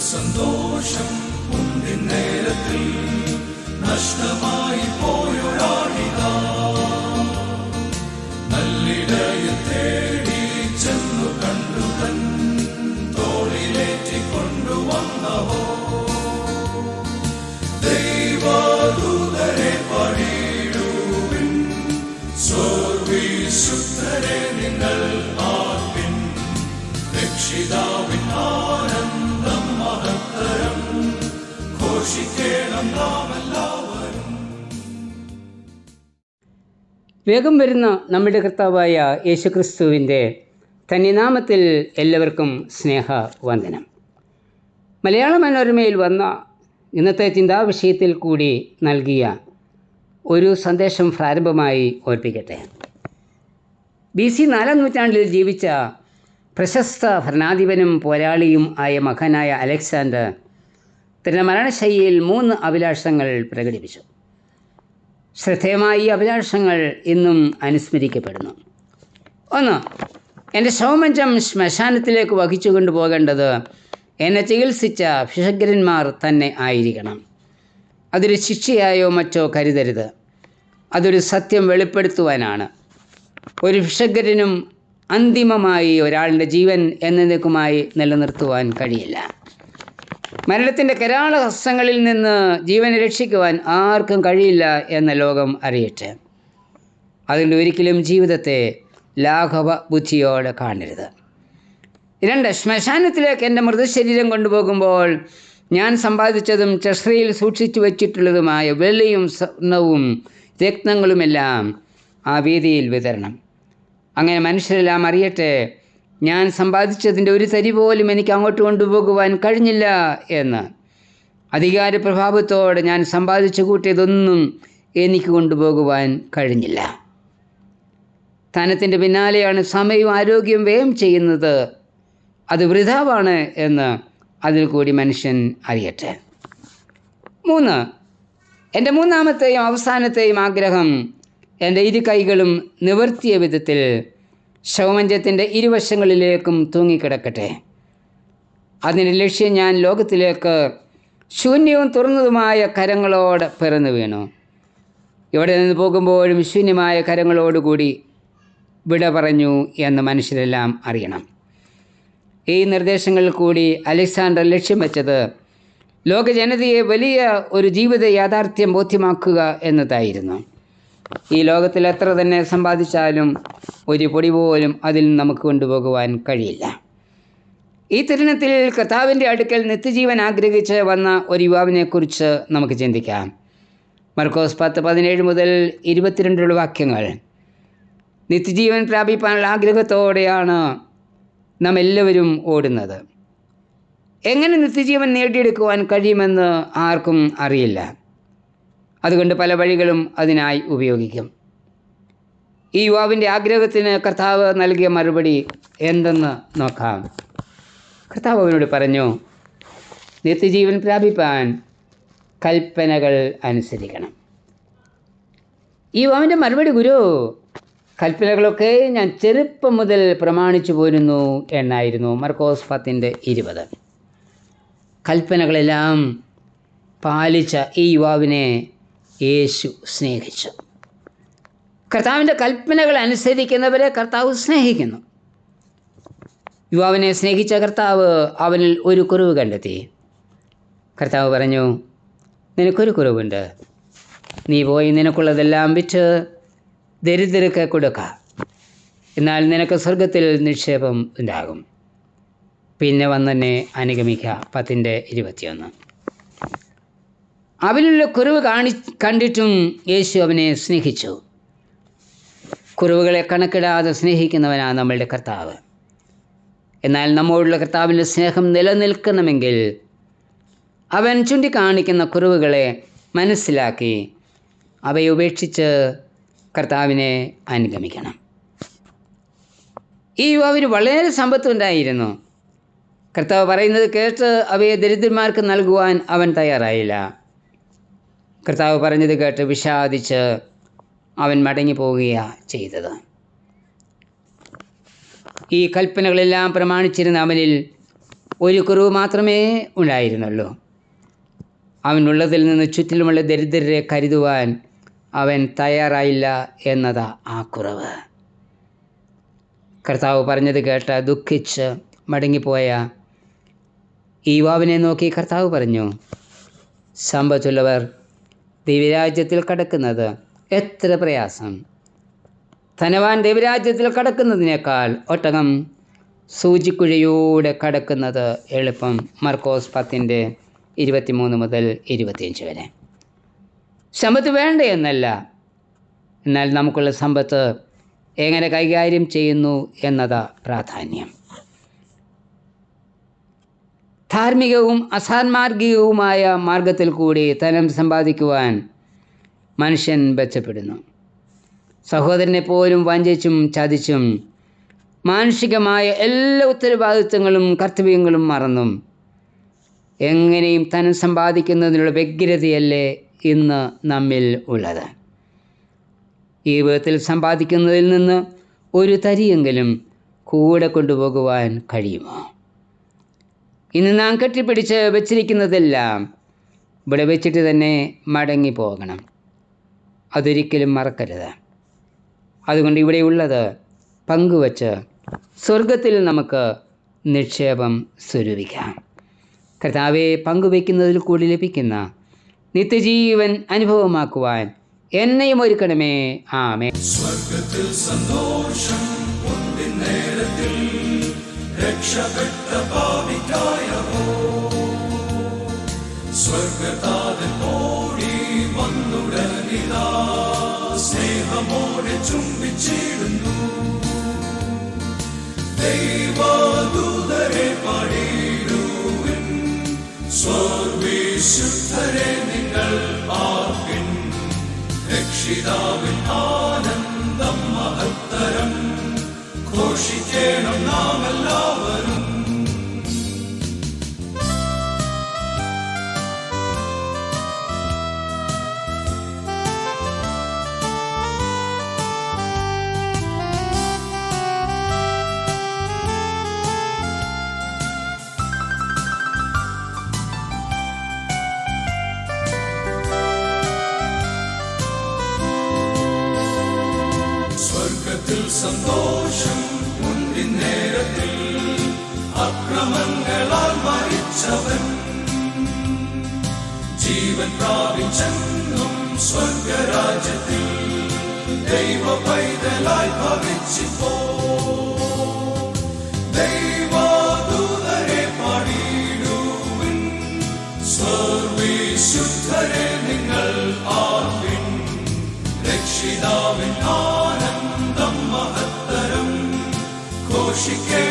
സന്തോഷം നേരത്തിൽ നഷ്ടമായി പോയൊരാളിക വേഗം വരുന്ന നമ്മുടെ കർത്താവായ യേശുക്രിസ്തുവിന്റെ തന്നിനാമത്തിൽ എല്ലാവർക്കും സ്നേഹ വന്ദനം മലയാള മനോരമയിൽ വന്ന ഇന്നത്തെ ചിന്താവിഷയത്തിൽ കൂടി നൽകിയ ഒരു സന്ദേശം പ്രാരംഭമായി ഓർപ്പിക്കട്ടെ. ബി സി നാലാം നൂറ്റാണ്ടിൽ ജീവിച്ച പ്രശസ്ത ഭരണാധിപനും പോരാളിയും ആയ മകനായ അലക്സാണ്ടർ തന്റെ മരണശൈലിയിൽ മൂന്ന് അഭിലാഷങ്ങൾ പ്രകടിപ്പിച്ചു. ശ്രദ്ധേയമായ ഈ അഭിലാഷങ്ങൾ ഇന്നും അനുസ്മരിക്കപ്പെടുന്നു. ഒന്ന് എന്റെ ശവമഞ്ചം ശ്മശാനത്തിലേക്ക് വഹിച്ചു കൊണ്ടുപോകേണ്ടത് എന്നെ ചികിത്സിച്ച ഭിഷഗ്രന്മാർ തന്നെ ആയിരിക്കണം. അതൊരു ശിക്ഷയായോ മറ്റോ കരുതരുത്. അതൊരു സത്യം വെളിപ്പെടുത്തുവാനാണ്. ഒരു ഭിഷഗ്രനും അന്തിമമായി ഒരാളുടെ ജീവൻ എന്നേക്കുമായി നിലനിർത്തുവാൻ കഴിയില്ല. മരണത്തിന്റെ കരാള ഹസ്തങ്ങളിൽ നിന്ന് ജീവനെ രക്ഷിക്കുവാൻ ആർക്കും കഴിയില്ല എന്ന ലോകം അറിയട്ടെ. അതുകൊണ്ട് ഒരിക്കലും ജീവിതത്തെ ലാഘവ ബുദ്ധിയോടെ കാണരുത്. രണ്ട് ശ്മശാനത്തിലേക്ക് എന്റെ മൃതശരീരം കൊണ്ടുപോകുമ്പോൾ ഞാൻ സമ്പാദിച്ചതും ചഷ്രയിൽ സൂക്ഷിച്ചു വച്ചിട്ടുള്ളതുമായ വെള്ളിയും സ്വർണവും രത്നങ്ങളുമെല്ലാം ആ വീതിയിൽ വിതരണം. അങ്ങനെ മനുഷ്യരെല്ലാം അറിയട്ടെ ഞാൻ സമ്പാദിച്ചതിന്റെ ഒരു തരി പോലും എനിക്ക് അങ്ങോട്ട് കൊണ്ടുപോകുവാൻ കഴിഞ്ഞില്ല എന്ന്. അധികാര പ്രഭാവത്തോടെ ഞാൻ സമ്പാദിച്ചു കൂട്ടിയതൊന്നും എനിക്ക് കൊണ്ടുപോകുവാൻ കഴിഞ്ഞില്ല. ധനത്തിന്റെ പിന്നാലെയാണ് സമയവും ആരോഗ്യവും വ്യയം ചെയ്യുന്നത്. അത് വൃഥാവാണ് എന്ന് അതിൽ കൂടി മനുഷ്യൻ അറിയട്ടെ. മൂന്ന് എന്റെ മൂന്നാമത്തെയും അവസാനത്തെയും ആഗ്രഹം എന്റെ ഇരു കൈകളും നിവർത്തിയ വിധത്തിൽ ശവമഞ്ചത്തിന്റെ ഇരുവശങ്ങളിലേക്കും തൂങ്ങിക്കിടക്കട്ടെ. അതിന്റെ ലക്ഷ്യം ഞാൻ ലോകത്തിലേക്ക് ശൂന്യവും തുറന്നതുമായ കരങ്ങളോട് പിറന്നു വീണു. ഇവിടെ നിന്ന് പോകുമ്പോഴും ശൂന്യമായ കരങ്ങളോടുകൂടി വിട പറഞ്ഞു എന്ന് മനുഷ്യരെല്ലാം അറിയണം. ഈ നിർദ്ദേശങ്ങളിൽ കൂടി അലക്സാണ്ടർ ലക്ഷ്യം വെച്ചത് ലോകജനതയെ വലിയ ഒരു ജീവിത യാഥാർത്ഥ്യം ബോധ്യമാക്കുക എന്നതായിരുന്നു. ഈ ലോകത്തിൽ എത്ര തന്നെ സമ്പാദിച്ചാലും ഒരു പൊടി പോലും അതിൽ നമുക്ക് കൊണ്ടുപോകുവാൻ കഴിയില്ല. ഈ തരുണത്തിൽ കർത്താവിന്റെ അടുക്കൽ നിത്യജീവൻ ആഗ്രഹിച്ച് വന്ന ഒരു യുവാവിനെക്കുറിച്ച് നമുക്ക് ചിന്തിക്കാം. മർക്കോസ് പത്ത് പതിനേഴ് മുതൽ ഇരുപത്തിരണ്ടുള്ള വാക്യങ്ങൾ. നിത്യജീവൻ പ്രാപിപ്പാനുള്ള ആഗ്രഹത്തോടെയാണ് നാം എല്ലാവരും ഓടുന്നത്. എങ്ങനെ നിത്യജീവൻ നേടിയെടുക്കുവാൻ കഴിയുമെന്ന് ആർക്കും അറിയില്ല. അതുകൊണ്ട് പല വഴികളും അതിനായി ഉപയോഗിക്കും. ഈ യുവാവിന്റെ ആഗ്രഹത്തിന് കർത്താവ് നൽകിയ മറുപടി എന്തെന്ന് നോക്കാം. കർത്താവ് അവനോട് പറഞ്ഞു നിത്യജീവൻ പ്രാപിപ്പാൻ കൽപ്പനകൾ അനുസരിക്കണം. ഈ യുവാവിന്റെ മറുപടി ഗുരു കൽപ്പനകളൊക്കെ ഞാൻ ചെറുപ്പം മുതൽ പ്രമാണിച്ചു പോരുന്നു എന്നായിരുന്നു മർക്കോസ് പത്തിന്റെ ഇരുപത്. കൽപ്പനകളെല്ലാം പാലിച്ച ഈ യുവാവിനെ യേശു സ്നേഹിച്ചു. കർത്താവിന്റെ കൽപ്പനകൾ അനുസരിക്കുന്നവരെ കർത്താവ് സ്നേഹിക്കുന്നു. യുവാവിനെ സ്നേഹിച്ച കർത്താവ് അവനിൽ ഒരു കുറവ് കണ്ടെത്തി. കർത്താവ് പറഞ്ഞു നിനക്കൊരു കുറവുണ്ട്. നീ പോയി നിനക്കുള്ളതെല്ലാം വിറ്റ് ദരിദ്രർക്ക് കൊടുക്ക. എന്നാൽ നിനക്ക് സ്വർഗത്തിൽ നിക്ഷേപം ഉണ്ടാകും. പിന്നെ വന്നെന്നെ അനുഗമിക്കുക പത്തിന്റെ ഇരുപത്തിയൊന്ന്. അവനുള്ള കുറവ് കാണി കണ്ടിട്ടും യേശു അവനെ സ്നേഹിച്ചു. കുറവുകളെ കണക്കിടാതെ സ്നേഹിക്കുന്നവനാണ് നമ്മളുടെ കർത്താവ്. എന്നാൽ നമ്മോടുള്ള കർത്താവിന്റെ സ്നേഹം നിലനിൽക്കണമെങ്കിൽ അവൻ ചൂണ്ടിക്കാണിക്കുന്ന കുറവുകളെ മനസ്സിലാക്കി അവയെ ഉപേക്ഷിച്ച് കർത്താവിനെ അനുഗമിക്കണം. ഈ യുവാവിന് വളരെ സമ്പത്തുണ്ടായിരുന്നു. കർത്താവ് പറയുന്നത് കേട്ട് അവയെ ദരിദ്രന്മാർക്ക് നൽകുവാൻ അവൻ തയ്യാറായില്ല. കർത്താവ് പറഞ്ഞത് കേട്ട് വിഷാദിച്ച് അവൻ മടങ്ങി പോവുകയാണ് ചെയ്തത്. ഈ കൽപ്പനകളെല്ലാം പ്രമാണിച്ചിരുന്ന അവനിൽ ഒരു കുറവ് മാത്രമേ ഉണ്ടായിരുന്നുള്ളൂ. അവനുള്ളതിൽ നിന്ന് ചുറ്റിലുമുള്ള ദരിദ്രരെ കരുതുവാൻ അവൻ തയ്യാറായില്ല എന്നതാ ആ കുറവ്. കർത്താവ് പറഞ്ഞത് കേട്ട് ദുഃഖിച്ച് മടങ്ങിപ്പോയ ഈ വാവിനെ നോക്കി കർത്താവ് പറഞ്ഞു സമ്പത്തുള്ളവർ ദൈവരാജ്യത്തിൽ കടക്കുന്നത് എത്ര പ്രയാസം. ധനവാൻ ദൈവരാജ്യത്തിൽ കടക്കുന്നതിനേക്കാൾ ഒട്ടകം സൂചിക്കുഴയോടെ കടക്കുന്നത് എളുപ്പം മർക്കോസ് പത്തിന്റെ ഇരുപത്തിമൂന്ന് മുതൽ ഇരുപത്തിയഞ്ച് വരെ. സമ്പത്ത് വേണ്ട എന്നല്ല. എന്നാൽ നമുക്കുള്ള സമ്പത്ത് എങ്ങനെ കൈകാര്യം ചെയ്യുന്നു എന്നതാ പ്രാധാന്യം. ധാർമ്മികവും അസാൻമാർഗികവുമായ മാർഗത്തിൽ കൂടി ധനം സമ്പാദിക്കുവാൻ മനുഷ്യൻ മെച്ചപ്പെടുന്നു സഹോദരനെ പോലും വഞ്ചിച്ചും ചതിച്ചും മാനുഷികമായ എല്ലാ ഉത്തരവാദിത്വങ്ങളും കർത്തവ്യങ്ങളും മറന്നും എങ്ങനെയും ധനം സമ്പാദിക്കുന്നതിനുള്ള വ്യഗ്രതയല്ലേ ഇന്ന് നമ്മിൽ ഉള്ളത്? ഈ വിധത്തിൽ സമ്പാദിക്കുന്നതിൽ നിന്ന് ഒരു തരിയെങ്കിലും കൂടെ കൊണ്ടുപോകുവാൻ കഴിയുമോ? ഇന്ന് നാം കെട്ടിപ്പിടിച്ച് വെച്ചിരിക്കുന്നതെല്ലാം ഇവിടെ വെച്ചിട്ട് തന്നെ മടങ്ങി പോകണം അതൊരിക്കലും മറക്കരുത്. അതുകൊണ്ട് ഇവിടെയുള്ളത് പങ്കുവച്ച് സ്വർഗത്തിൽ നമുക്ക് നിക്ഷേപം സ്വരൂപിക്കാം. കർത്താവെ പങ്കുവയ്ക്കുന്നതിൽ കൂടി ലഭിക്കുന്ന നിത്യജീവൻ അനുഭവമാക്കുവാൻ എന്നെയും ഒരുക്കണമേ. ആമേ സ്വർഗത്തിൽ സന്തോഷം രക്ഷപ്പെട്ട പാപിക്കായവോ സ്വർഗതാതൻ ഓടി വന്നുടനിതാ സ്നേഹമോടെ ചുംബിച്ചിടുന്നു ദൈവദൂതരെ പാടിയിടുവിൻ. സ്വർവിശുദ്ധരെ നിങ്ങൾ ആർപ്പിൻ രക്ഷിതാവിൻ ആനന്ദം മഹത്തരം ഘോഷിക്കണം നാം സന്തോഷം മുന്നിൻ നേരത്തിൽ അക്രമങ്ങളാൽ മരിച്ചവൻ. ജീവൻ പ്രാപിച്ചെന്നും സ്വർഗരാജ്യത്തിൽ ദൈവ പൈതലായി ഭവിച്ചിപ്പോ. ദൈവദൂതരെ പാടിയിടുവിൻ സർവീശുദ്ധരെ ആനന്ദം മഹത്തരം ഘോഷിക്കണം നാം എല്ലാ